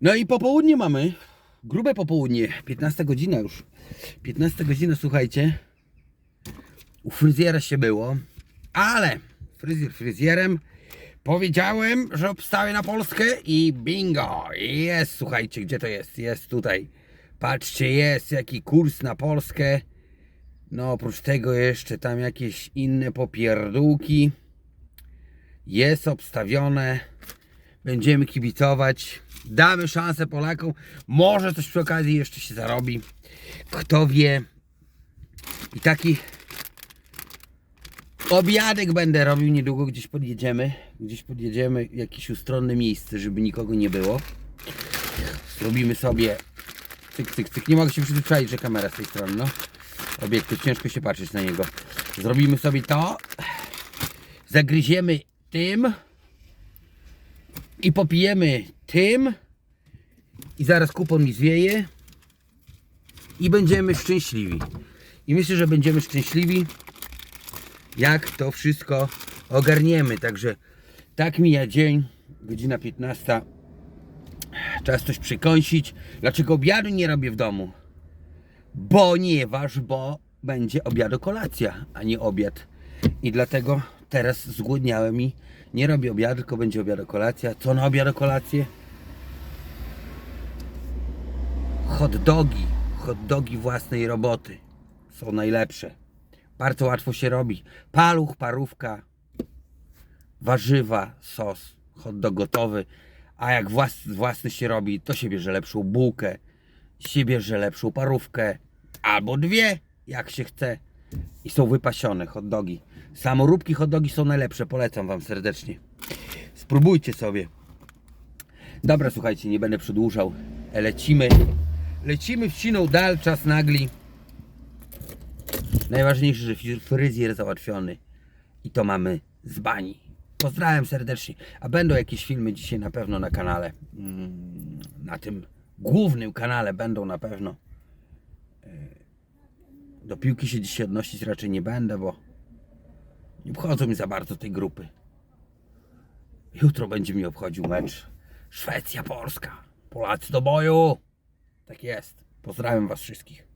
No i popołudnie mamy. Grube popołudnie. 15 godzina już. 15 godzina, słuchajcie. U fryzjera się było. Ale fryzjer fryzjerem. Powiedziałem, że obstawię na Polskę i bingo. Jest, słuchajcie, gdzie to jest? Jest tutaj. Patrzcie, jest jaki kurs na Polskę. No oprócz tego jeszcze tam jakieś inne popierdółki. Jest obstawione. Będziemy kibicować. Damy szansę Polakom. Może coś przy okazji jeszcze się zarobi. Kto wie. I taki obiadek będę robił niedługo. Gdzieś podjedziemy. Gdzieś podjedziemy. Jakieś ustronne miejsce, żeby nikogo nie było. Zrobimy sobie cyk, cyk, cyk. Nie mogę się przyzwyczaić, że kamera z tej strony, no. Obiektyw, ciężko się patrzeć na niego. Zrobimy sobie to. Zagryziemy tym. I popijemy tym. I zaraz kupon mi zwieje. I będziemy szczęśliwi. I myślę, że będziemy szczęśliwi, jak to wszystko ogarniemy. Także tak mija dzień, godzina 15. Czas coś przykąsić. Dlaczego obiadu nie robię w domu? Ponieważ, bo będzie obiadu kolacja, a nie obiad. I dlatego teraz zgłodniałem i nie robię obiadu, tylko będzie obiadu kolacja. Co na obiadu kolację? Hot dogi. Hot dogi własnej roboty. Są najlepsze. Bardzo łatwo się robi. Paluch, parówka, warzywa, sos, hot dog gotowy. A jak włas, własny się robi, to się bierze lepszą bułkę, się bierze lepszą parówkę, albo dwie, jak się chce. I są wypasione hot dogi. Samoróbki hot dogi są najlepsze, polecam Wam serdecznie. Spróbujcie sobie. Dobra, słuchajcie, nie będę przedłużał. Lecimy. Lecimy wciną dal, czas nagli. Najważniejsze, że fry- fryzjer załatwiony. I to mamy z bani. Pozdrawiam serdecznie. A będą jakieś filmy dzisiaj na pewno na kanale. Mm, Na tym głównym kanale będą na pewno. Do piłki się dzisiaj odnosić raczej nie będę, bo nie obchodzą mi za bardzo tej grupy. Jutro będzie mi obchodził mecz Szwecja-Polska. Polacy do boju. Tak jest. Pozdrawiam Was wszystkich.